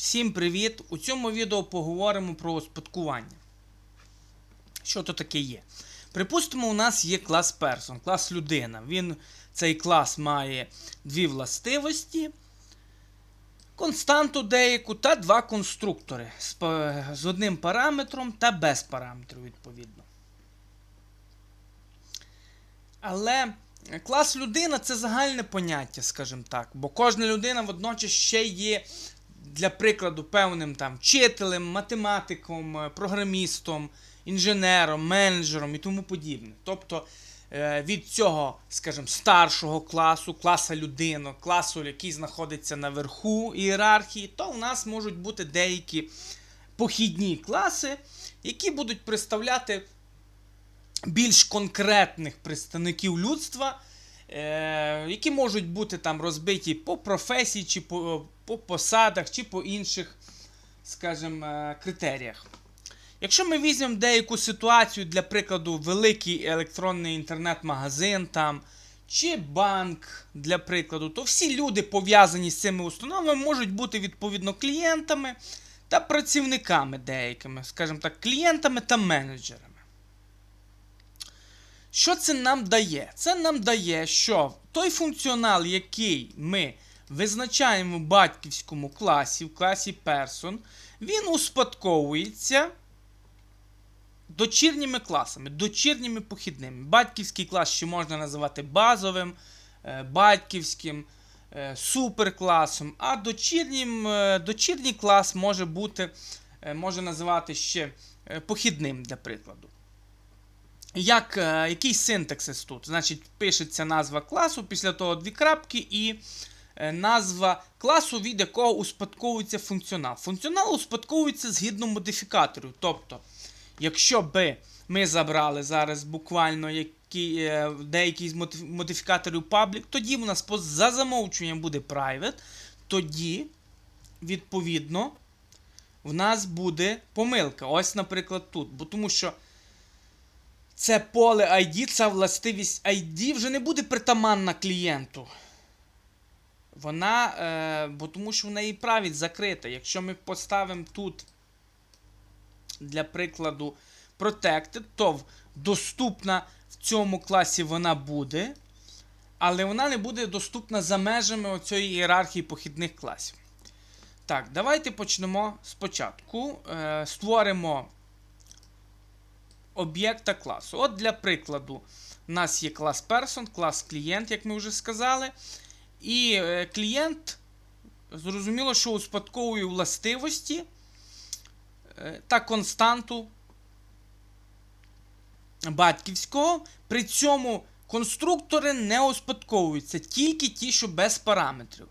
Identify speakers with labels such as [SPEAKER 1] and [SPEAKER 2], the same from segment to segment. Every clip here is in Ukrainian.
[SPEAKER 1] Всім привіт! У цьому відео поговоримо про успадкування. Що то таке є? Припустимо, у нас є клас Person, клас людина. Він, Цей клас має дві властивості, константу деяку та два конструктори з одним параметром та без параметру, відповідно. Але клас людина це загальне поняття, скажімо так. Бо кожна людина водночас ще є, для прикладу, певним там вчителем, математиком, е, програмістом, інженером, менеджером і тому подібне. Тобто е, від цього, скажімо, старшого класу, класа людини, класу, який знаходиться наверху ієрархії, то у нас можуть бути деякі похідні класи, які будуть представляти більш конкретних представників людства, е, які можуть бути там розбиті по професії, чи по, по посадах, чи по інших, скажімо, е, критеріях. Якщо ми візьмемо деяку ситуацію, для прикладу, великий електронний інтернет-магазин там, чи банк, для прикладу, то всі люди, пов'язані з цими установами, можуть бути відповідно клієнтами та працівниками деякими, скажімо так, клієнтами та менеджерами. Що це нам дає? Це нам дає, що той функціонал, який ми визначаємо в батьківському класі, в класі Person, він успадковується дочірніми класами, дочірніми похідними. Батьківський клас ще можна називати базовим, е, батьківським, е, суперкласом, а дочірнім, е, дочірній клас може бути, може називати ще похідним, для прикладу. Як, який синтаксис тут? Значить, пишеться назва класу, після того дві крапки і назва класу, від якого успадковується функціонал. Функціонал успадковується згідно модифікаторів. Тобто, якщо би ми забрали зараз буквально які, е, деякі з модифікаторів public, тоді в нас за замовчуванням буде private, тоді, відповідно, в нас буде помилка. Ось, наприклад, тут. Бо тому що це поле ID, ця властивість ID вже не буде притаманна клієнту. Вона, е, бо тому що в неї править закрита. Якщо ми поставимо тут, для прикладу, Protected, то доступна в цьому класі вона буде, але вона не буде доступна за межами оцієї ієрархії похідних класів. Так, давайте почнемо спочатку. Е, створимо об'єкта класу. От для прикладу, у нас є клас Person, клас клієнт, як ми вже сказали. І е, клієнт, зрозуміло, що успадковує властивості е, та константу батьківського. При цьому конструктори не успадковуються, тільки ті, що без параметрів.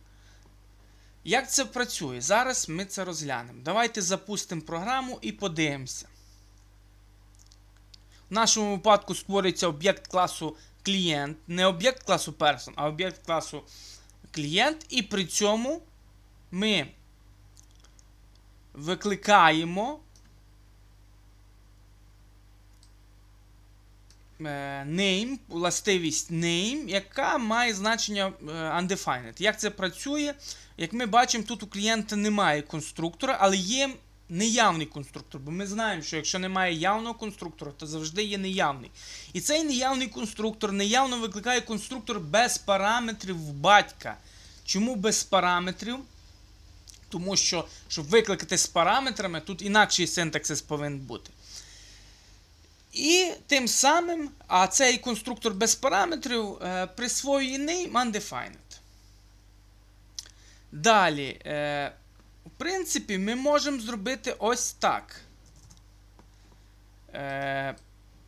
[SPEAKER 1] Як це працює? Зараз ми це розглянемо. Давайте запустимо програму і подивимося. В нашому випадку створюється об'єкт класу клієнт, не об'єкт класу person, а об'єкт класу клієнт, і при цьому ми викликаємо е, name, властивість name, яка має значення е, undefined. Як це працює? Як ми бачимо, тут у клієнта немає конструктора, але є неявний конструктор. Бо ми знаємо, що якщо немає явного конструктора, то завжди є неявний. І цей неявний конструктор неявно викликає конструктор без параметрів в батька. Чому без параметрів? Тому що, щоб викликати з параметрами, тут інакший синтаксис повинен бути. І тим самим, а цей конструктор без параметрів е, присвоює name undefined. Далі, е, в принципі, ми можемо зробити ось так. Е,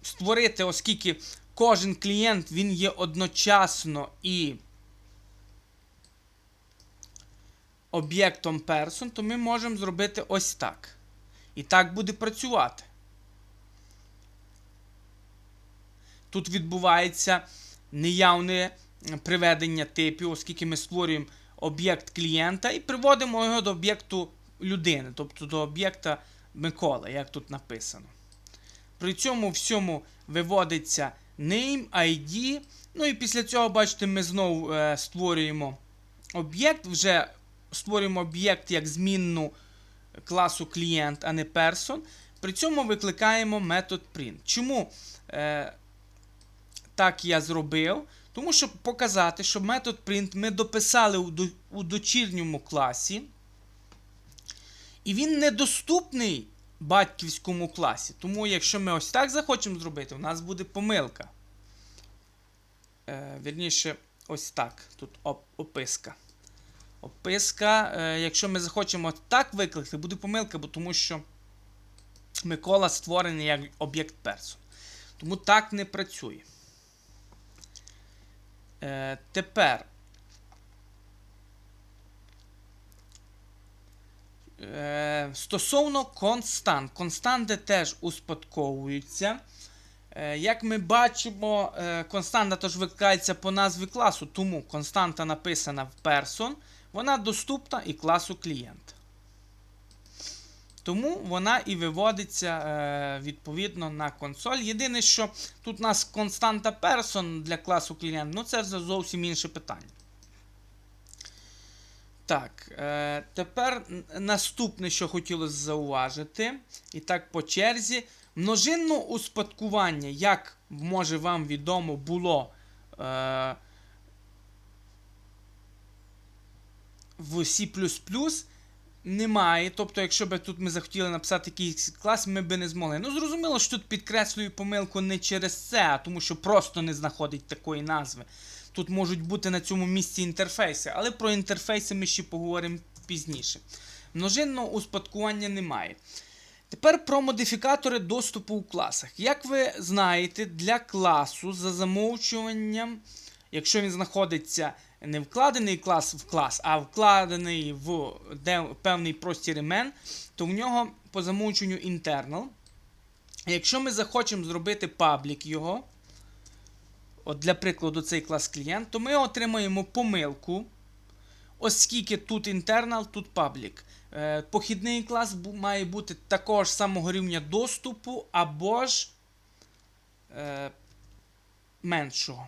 [SPEAKER 1] створити, оскільки кожен клієнт він є одночасно і об'єктом person, то ми можемо зробити ось так. І так буде працювати. Тут відбувається неявне приведення типів, оскільки ми створюємо об'єкт клієнта і приводимо його до об'єкту людини, тобто до об'єкта Микола, як тут написано. При цьому всьому виводиться name, ID. Ну і після цього, бачите, ми знову е, створюємо об'єкт, вже створюємо об'єкт як змінну класу клієнт, а не person. При цьому викликаємо метод print. Чому е, так я зробив? Тому щоб показати, що метод print ми дописали у, до- у дочірньому класі, і він недоступний батьківському класі. Тому, якщо ми ось так захочемо зробити, у нас буде помилка. Е, вірніше, ось так. Тут оп- описка. Описка. Е, якщо ми захочемо так викликати, буде помилка, бо тому що Микола створений як об'єкт person. Тому так не працює. Е, тепер. Е, стосовно констант. Константи теж успадковуються. Е, як ми бачимо, е, константа тож викликається по назві класу, тому константа написана в person, вона доступна і класу клієнт. Тому вона і виводиться е, відповідно на консоль. Єдине, що тут у нас константа person для класу клієнт, ну це вже зовсім інше питання. Так, е, тепер наступне, що хотілося зауважити, і так по черзі. Множинне успадкування, як може вам відомо, було е, в C++, немає. Тобто, якщо б тут ми захотіли написати якийсь клас, ми б не змогли. Ну, зрозуміло, що тут підкреслюю помилку не через це, а тому що просто не знаходить такої назви. Тут можуть бути на цьому місці інтерфейси, але про інтерфейси ми ще поговоримо пізніше. Множинного успадкування немає. Тепер про модифікатори доступу у класах. Як ви знаєте, для класу за замовчуванням, якщо він знаходиться не вкладений клас в клас, а вкладений в певний простір імен, то в нього по замовчуванню internal. Якщо ми захочемо зробити паблік його, от для прикладу, цей клас клієнт, то ми отримаємо помилку, оскільки тут internal, тут public. Е, Похідний клас має бути такого ж самого рівня доступу або ж е, меншого.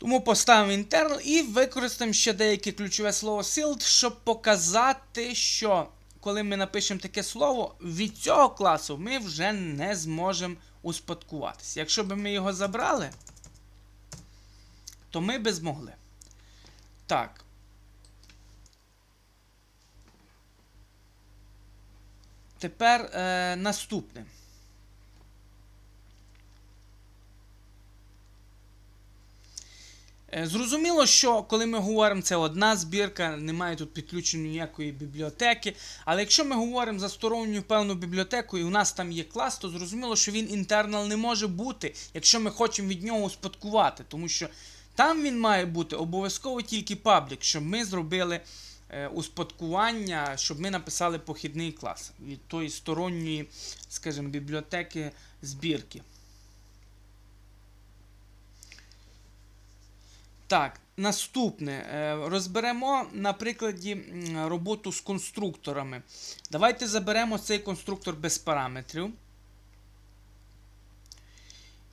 [SPEAKER 1] Тому поставимо internal і використаємо ще деяке ключове слово sealed, щоб показати, що коли ми напишемо таке слово, від цього класу ми вже не зможемо успадкуватися. Якщо б ми його забрали, то ми би змогли. Так. Тепер е, наступне. Зрозуміло, що коли ми говоримо, це одна збірка, немає тут підключення ніякої бібліотеки. Але якщо ми говоримо за сторонню певну бібліотеку, і у нас там є клас, то зрозуміло, що він інтернал не може бути, якщо ми хочемо від нього успадкувати. Тому що там він має бути обов'язково тільки паблік, щоб ми зробили е, успадкування, щоб ми написали похідний клас від тої сторонньої, скажімо, бібліотеки збірки. Так, наступне. Е, Розберемо на прикладі роботу з конструкторами. Давайте заберемо цей конструктор без параметрів.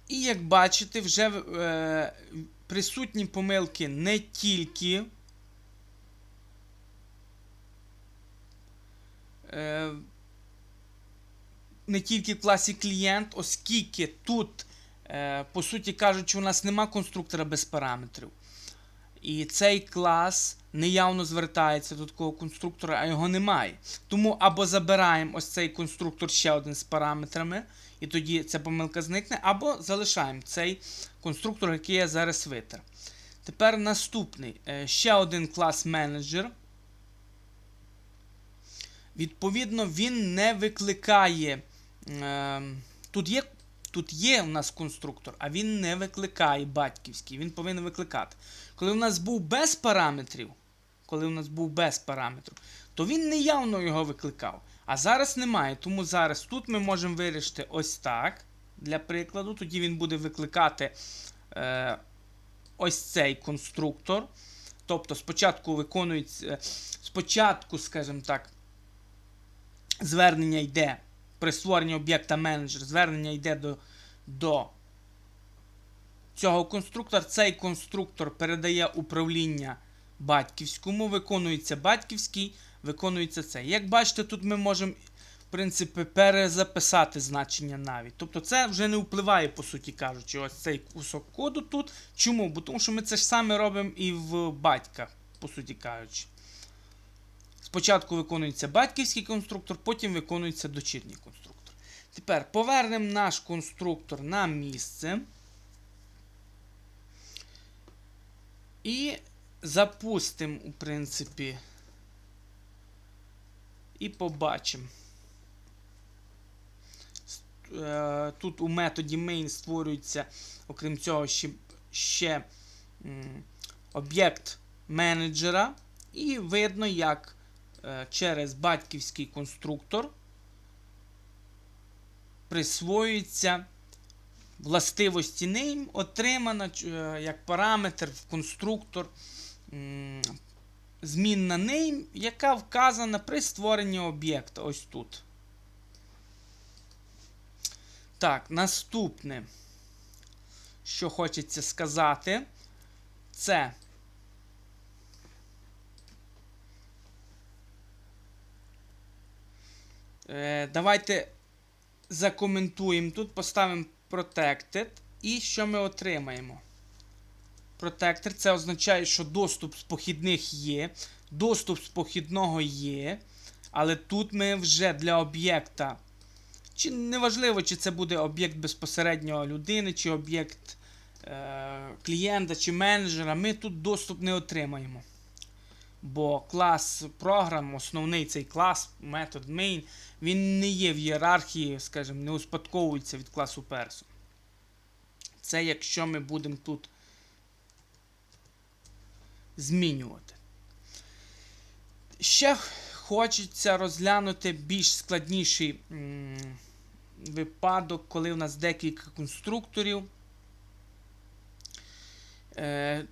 [SPEAKER 1] І як бачите, вже е, присутні помилки не тільки. е, Не тільки в класі клієнт, оскільки тут, по суті кажучи, у нас нема конструктора без параметрів. І цей клас неявно звертається до такого конструктора, а його немає. Тому або забираємо ось цей конструктор ще один з параметрами, і тоді ця помилка зникне, або залишаємо цей конструктор, який я зараз витер. Тепер наступний. Е, Ще один клас менеджер. Відповідно, він не викликає. Е, тут є Тут є у нас конструктор, а він не викликає батьківський, він повинен викликати. Коли у нас був без параметрів, коли у нас був без параметрів, то він неявно його викликав. А зараз немає. Тому зараз тут ми можемо вирішити ось так. Для прикладу, тоді він буде викликати е, ось цей конструктор. Тобто спочатку виконується, спочатку, скажімо так, звернення йде при створенні об'єкта менеджер, звернення йде до, до цього конструктора. Цей конструктор передає управління батьківському, виконується батьківський, виконується це. Як бачите, тут ми можемо, в принципі, перезаписати значення навіть. Тобто це вже не впливає, по суті кажучи, ось цей кусок коду тут. Чому? Бо тому що ми це ж саме робимо і в батька, по суті кажучи. Спочатку виконується батьківський конструктор, потім виконується дочірній конструктор. Тепер повернемо наш конструктор на місце. І запустимо, у принципі, і побачимо. Е, Тут у методі main створюється, окрім цього, ще, ще об'єкт менеджера. І видно, як через батьківський конструктор присвоюється властивості name, отримана е, як параметр в конструктор змінна name, яка вказана при створенні об'єкта. Ось тут. Так, наступне, що хочеться сказати, це. Е, давайте закоментуємо тут, поставимо Protected. І що ми отримаємо? Protected це означає, що доступ з похідних є. Доступ з похідного є. Але тут ми вже для об'єкта. Чи неважливо, чи це буде об'єкт безпосередньо людини, чи об'єкт е, клієнта, чи менеджера, ми тут доступ не отримаємо. Бо клас програм, основний цей клас, метод main, він не є в ієрархії, скажімо, не успадковується від класу person. Це якщо ми будемо тут змінювати. Ще хочеться розглянути більш складніший м, випадок, коли у нас декілька конструкторів. Е,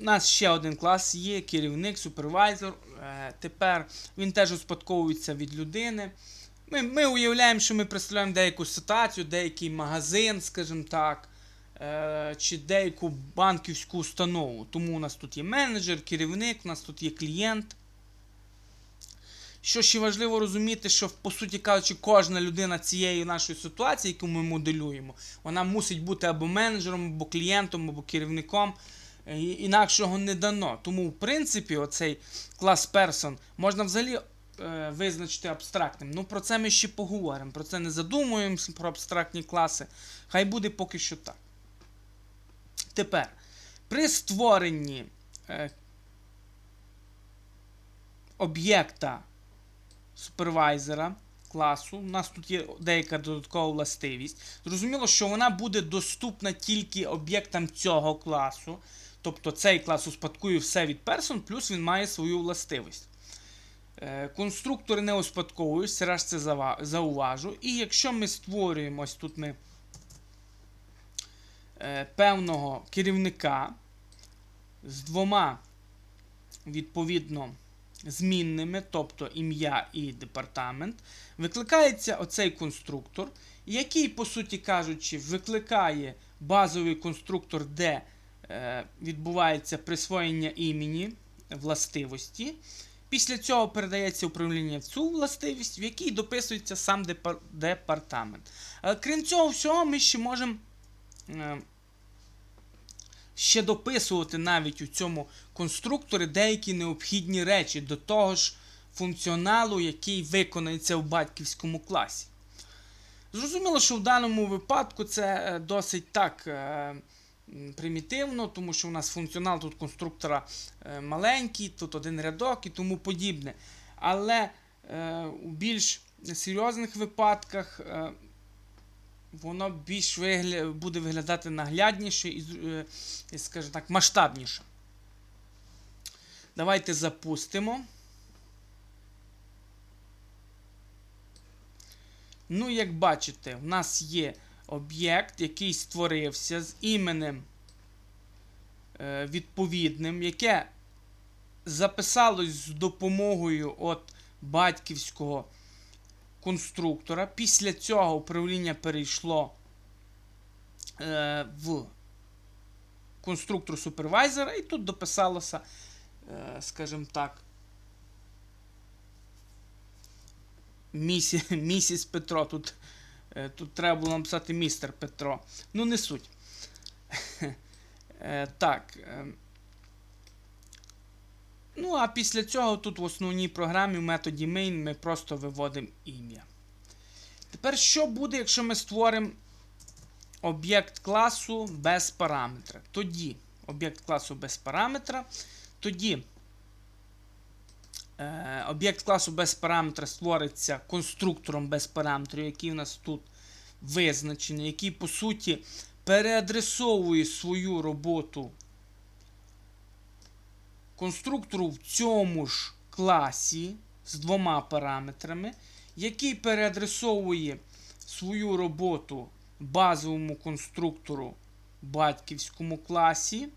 [SPEAKER 1] у нас ще один клас є, керівник, супервайзер. Е, тепер він теж успадковується від людини. Ми ми уявляємо, що ми представляємо деяку ситуацію, деякий магазин, скажімо так, е, чи деяку банківську установу. Тому у нас тут є менеджер, керівник, у нас тут є клієнт. Що ще важливо розуміти, що, по суті кажучи, кожна людина цієї нашої ситуації, яку ми моделюємо, вона мусить бути або менеджером, або клієнтом, або керівником. Е, інакшого не дано. Тому, в принципі, оцей клас person можна взагалі е, визначити абстрактним. Ну, про це ми ще поговоримо. Про це не задумуємося, про абстрактні класи. Хай буде поки що так. Тепер, при створенні е, об'єкта супервайзера класу, у нас тут є деяка додаткова властивість. Зрозуміло, що вона буде доступна тільки об'єктам цього класу. Тобто цей клас успадкує все від person, плюс він має свою властивість. Е, конструктори не успадковують, раз це зауважу. І якщо ми створюємо, тут ми е, певного керівника з двома, відповідно, змінними, тобто ім'я і департамент, викликається оцей конструктор, який, по суті кажучи, викликає базовий конструктор, де відбувається присвоєння імені властивості. Після цього передається управління в цю властивість, в якій дописується сам департамент. Але крім цього всього, ми ще можемо е, ще дописувати навіть у цьому конструкторі деякі необхідні речі до того ж функціоналу, який виконається в батьківському класі. Зрозуміло, що в даному випадку це е, досить так примітивно, тому що у нас функціонал тут конструктора е, маленький, тут один рядок і тому подібне. Але е, у більш серйозних випадках е, воно більш буде виглядати наглядніше і, скажімо так, масштабніше. Давайте запустимо. Ну, як бачите, в нас є об'єкт, який створився з іменем е, відповідним, яке записалось з допомогою от батьківського конструктора. Після цього управління перейшло е, в конструктор супервайзера, і тут дописалося, е, скажімо так, місіс Петро. Тут, тут треба було написати містер Петро. Ну, не суть. Е, Так. е, Ну, а після цього тут в основній програмі в методі main ми просто виводимо ім'я. Тепер що буде, якщо ми створимо об'єкт класу без параметра? Тоді об'єкт класу без параметра. Тоді е, об'єкт класу без параметра створиться конструктором без параметру, який у нас тут визначений, який, по суті, переадресовує свою роботу конструктору в цьому ж класі з двома параметрами, який переадресовує свою роботу базовому конструктору батьківському класі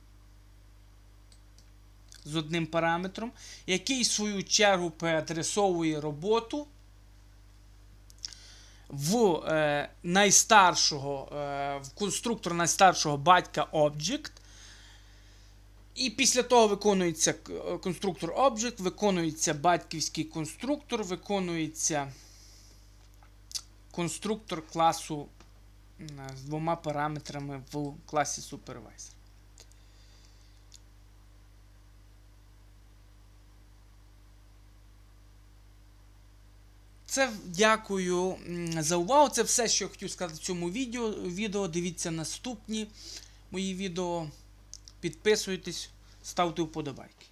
[SPEAKER 1] з одним параметром, який в свою чергу переадресовує роботу в е, найстаршого, е, в конструктор найстаршого батька Object. І після того виконується е, конструктор Object, виконується батьківський конструктор, виконується конструктор класу з двома параметрами в класі Supervisor. Це дякую за увагу. Це все, що я хотів сказати в цьому відео. відео. Дивіться наступні мої відео. Підписуйтесь, ставте вподобайки.